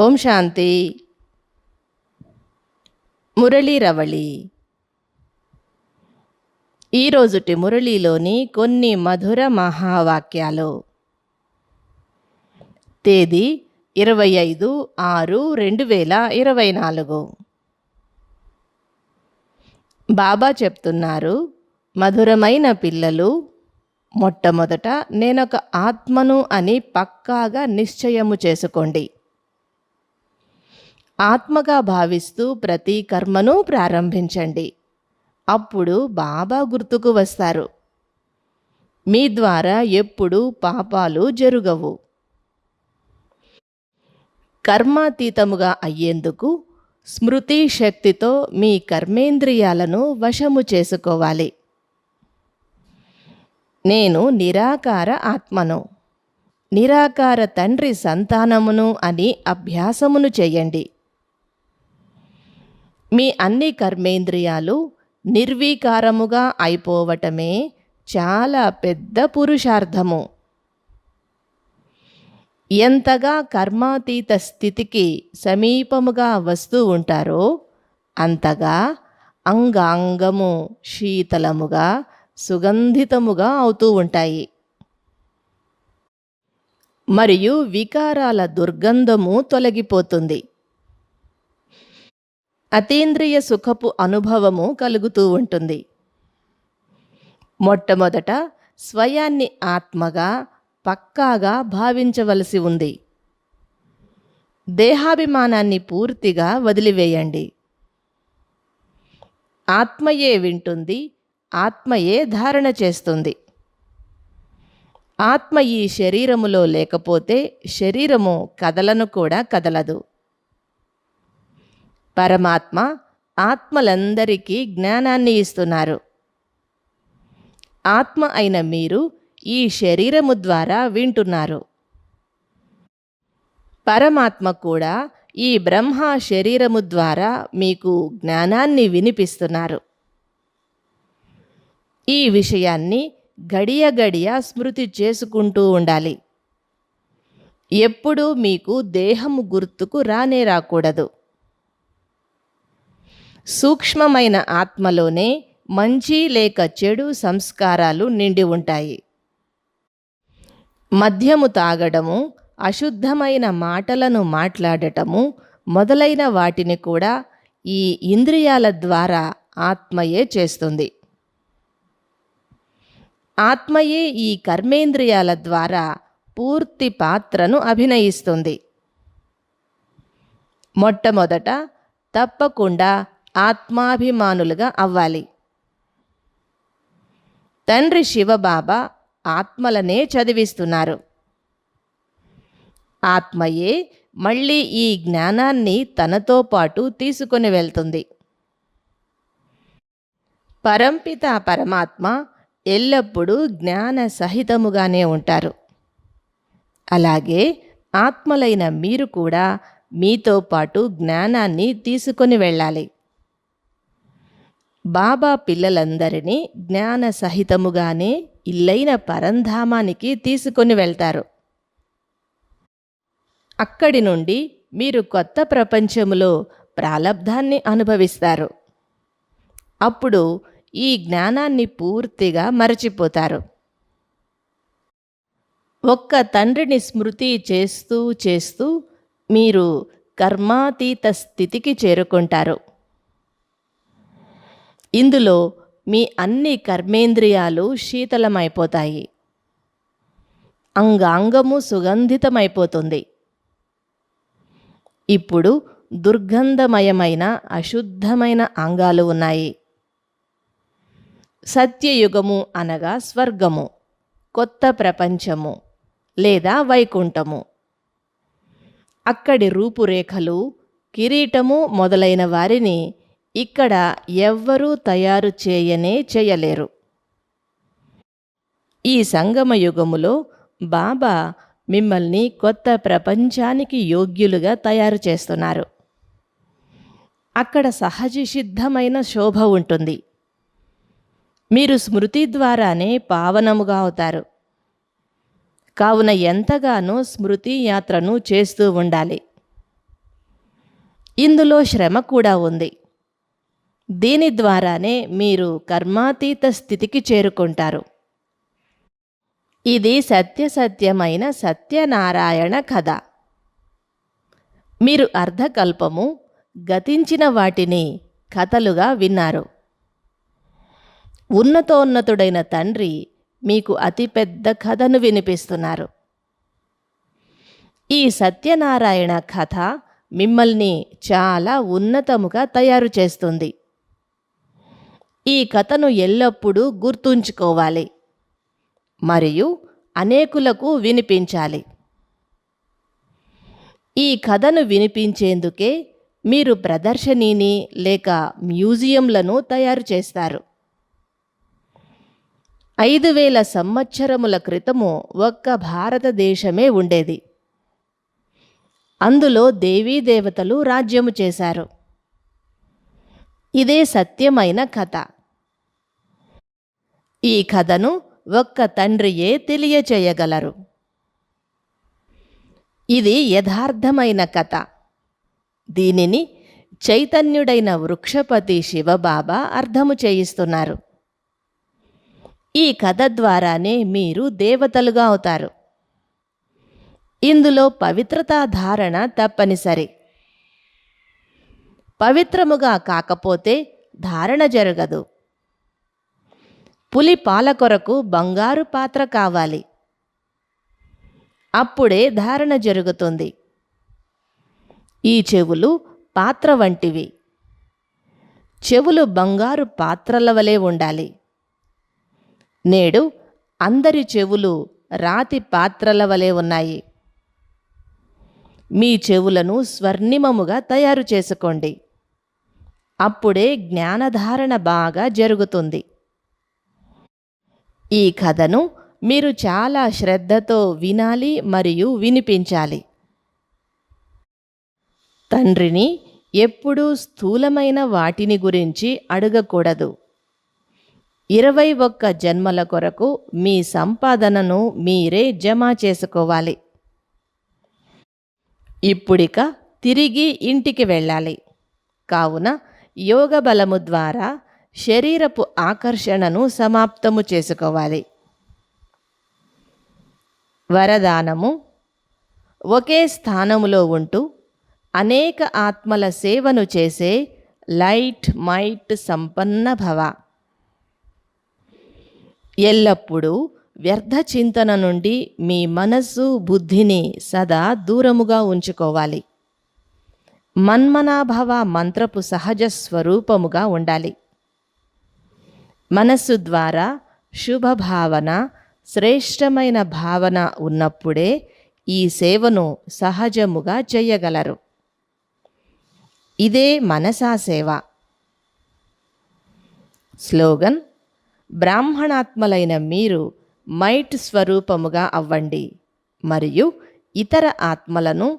ఓం శాంతి. మురళీ రవళి. ఈరోజుటి మురళీలోని కొన్ని మధుర మహావాక్యాలు. తేదీ ఇరవై ఐదు ఆరు రెండు వేల ఇరవై నాలుగు. బాబా చెప్తున్నారు మధురమైన పిల్లలు మొట్టమొదట నేనొక ఆత్మను అని పక్కాగా నిశ్చయము చేసుకోండి. ఆత్మగా భావిస్తూ ప్రతి కర్మను ప్రారంభించండి. అప్పుడు బాబా గుర్తుకు వస్తారు. మీ ద్వారా ఎప్పుడూ పాపాలు జరుగవు. కర్మాతీతముగా అయ్యేందుకు స్మృతి శక్తితో మీ కర్మేంద్రియాలను వశము చేసుకోవాలి. నేను నిరాకార ఆత్మను నిరాకార తండ్రి సంతానమును అని అభ్యాసమును చేయండి. మీ అన్ని కర్మేంద్రియాలు నిర్వీకారముగా అయిపోవటమే చాలా పెద్ద పురుషార్థము. ఎంతగా కర్మాతీత స్థితికి సమీపముగా వస్తూ ఉంటారో అంతగా అంగాంగము శీతలముగా సుగంధితముగా అవుతూ ఉంటాయి. మరియు వికారాల దుర్గంధము తొలగిపోతుంది. అతీంద్రియ సుఖపు అనుభవము కలుగుతూ ఉంటుంది. మొట్టమొదట స్వయాన్ని ఆత్మగా పక్కాగా భావించవలసి ఉంది. దేహాభిమానాన్ని పూర్తిగా వదిలివేయండి. ఆత్మయే వింటుంది ఆత్మయే ధారణ చేస్తుంది. ఆత్మ ఈ శరీరములో లేకపోతే శరీరము కదలను కూడా కదలదు. పరమాత్మ ఆత్మలందరికీ జ్ఞానాన్ని ఇస్తున్నారు. ఆత్మ అయిన మీరు ఈ శరీరము ద్వారా వింటున్నారు. పరమాత్మ కూడా ఈ బ్రహ్మ శరీరము ద్వారా మీకు జ్ఞానాన్ని వినిపిస్తున్నారు. ఈ విషయాన్ని గడియ గడియ స్మృతి చేసుకుంటూ ఉండాలి. ఎప్పుడూ మీకు దేహము గుర్తుకు రానే రాకూడదు. సూక్ష్మమైన ఆత్మలోనే మంచి లేక చెడు సంస్కారాలు నిండి ఉంటాయి. మద్యము తాగడము అశుద్ధమైన మాటలను మాట్లాడటము మొదలైన వాటిని కూడా ఈ ఇంద్రియాల ద్వారా ఆత్మయే చేస్తుంది. ఆత్మయే ఈ కర్మేంద్రియాల ద్వారా పూర్తి పాత్రను అభినయిస్తుంది. మొట్టమొదట తప్పకుండా ఆత్మాభిమానులుగా అవ్వాలి. తండ్రి శివబాబా ఆత్మలనే చదివిస్తున్నారు. ఆత్మయే మళ్ళీ ఈ జ్ఞానాన్ని తనతో పాటు తీసుకొని వెళ్తుంది. పరంపిత పరమాత్మ ఎల్లప్పుడూ జ్ఞాన సహితముగానే ఉంటారు. అలాగే ఆత్మలైన మీరు కూడా మీతో పాటు జ్ఞానాన్ని తీసుకొని వెళ్ళాలి. బాబా పిల్లలందరినీ జ్ఞాన సహితముగానే ఇల్లైన పరంధామానికి తీసుకొని వెళ్తారు. అక్కడి నుండి మీరు కొత్త ప్రపంచములో ప్రాలబ్ధాన్ని అనుభవిస్తారు. అప్పుడు ఈ జ్ఞానాన్ని పూర్తిగా మరచిపోతారు. ఒక్క తండ్రిని స్మృతి చేస్తూ చేస్తూ మీరు కర్మాతీత స్థితికి చేరుకుంటారు. ఇందులో మీ అన్ని కర్మేంద్రియాలు శీతలమైపోతాయి. అంగాంగము సుగంధితమైపోతుంది. ఇప్పుడు దుర్గంధమయమైన అశుద్ధమైన అంగాలు ఉన్నాయి. సత్యయుగము అనగా స్వర్గము కొత్త ప్రపంచము లేదా వైకుంఠము. అక్కడి రూపురేఖలు కిరీటము మొదలైన వారిని ఇక్కడ ఎవ్వరూ తయారు చేయనే చేయలేరు. ఈ సంగమ యుగములో బాబా మిమ్మల్ని కొత్త ప్రపంచానికి యోగ్యులుగా తయారు చేస్తున్నారు. అక్కడ సహజ సిద్ధమైన శోభ ఉంటుంది. మీరు స్మృతి ద్వారానే పావనముగా అవుతారు. కావున ఎంతగానో స్మృతి యాత్రను చేస్తూ ఉండాలి. ఇందులో శ్రమ కూడా ఉంది. దీని ద్వారానే మీరు కర్మాతీత స్థితికి చేరుకుంటారు. ఇది సత్యసత్యమైన సత్యనారాయణ కథ. మీరు అర్ధకల్పము గతించిన వాటిని కథలుగా విన్నారు. ఉన్నతోన్నతుడైన తండ్రి మీకు అతిపెద్ద కథను వినిపిస్తున్నారు. ఈ సత్యనారాయణ కథ మిమ్మల్ని చాలా ఉన్నతముగా తయారు చేస్తుంది. ఈ కథను ఎల్లప్పుడూ గుర్తుంచుకోవాలి మరియు అనేకులకు వినిపించాలి. ఈ కథను వినిపించేందుకే మీరు ప్రదర్శనీని లేక మ్యూజియంలను తయారు చేస్తారు. ఐదు వేల సంవత్సరముల క్రితము ఒక్క భారతదేశమే ఉండేది. అందులో దేవీ దేవతలు రాజ్యము చేశారు. ఇదే సత్యమైన కథ. ఈ కథను ఒక్క తండ్రియే తెలియచేయగలరు. ఇది యథార్థమైన కథ. దీనిని చైతన్యుడైన వృక్షపతి శివబాబా అర్థము చేయిస్తున్నారు. ఈ కథ ద్వారానే మీరు దేవతలుగా అవుతారు. ఇందులో పవిత్రతా ధారణ తప్పనిసరి. పవిత్రముగా కాకపోతే ధారణ జరగదు. పులి పాల కొరకు బంగారు పాత్ర కావాలి. అప్పుడే ధారణ జరుగుతుంది. ఈ చెవులు పాత్ర వంటివి. చెవులు బంగారు పాత్రల వలె ఉండాలి. నేడు అందరి చెవులు రాతి పాత్రల వలె ఉన్నాయి. మీ చెవులను స్వర్ణిమముగా తయారు చేసుకోండి. అప్పుడే జ్ఞానధారణ బాగా జరుగుతుంది. ఈ కథను మీరు చాలా శ్రద్ధతో వినాలి మరియు వినిపించాలి. తండ్రిని ఎప్పుడూ స్థూలమైన వాటిని గురించి అడగకూడదు. ఇరవై ఒక్క జన్మల కొరకు మీ సంపాదనను మీరే జమ చేసుకోవాలి. ఇప్పుడిక తిరిగి ఇంటికి వెళ్ళాలి. కావున యోగ బలము ద్వారా శరీరపు ఆకర్షణను సమాప్తము చేసుకోవాలి. వరదానము ఒకే స్థానములో ఉంటూ అనేక ఆత్మల సేవను చేసే లైట్ మైట్ సంపన్న భవ. ఎల్లప్పుడూ వ్యర్థ చింతన నుండి మీ మనస్సు బుద్ధిని సదా దూరముగా ఉంచుకోవాలి. మన్మనాభవ మంత్రపు సహజ స్వరూపముగా ఉండాలి. మనస్సు ద్వారా శుభభావన శ్రేష్టమైన భావన ఉన్నప్పుడే ఈ సేవను సహజముగా చేయగలరు. ఇదే మనసా సేవ. స్లోగన్ బ్రాహ్మణాత్మలైన మీరు మైట్ స్వరూపముగా అవ్వండి మరియు ఇతర ఆత్మలను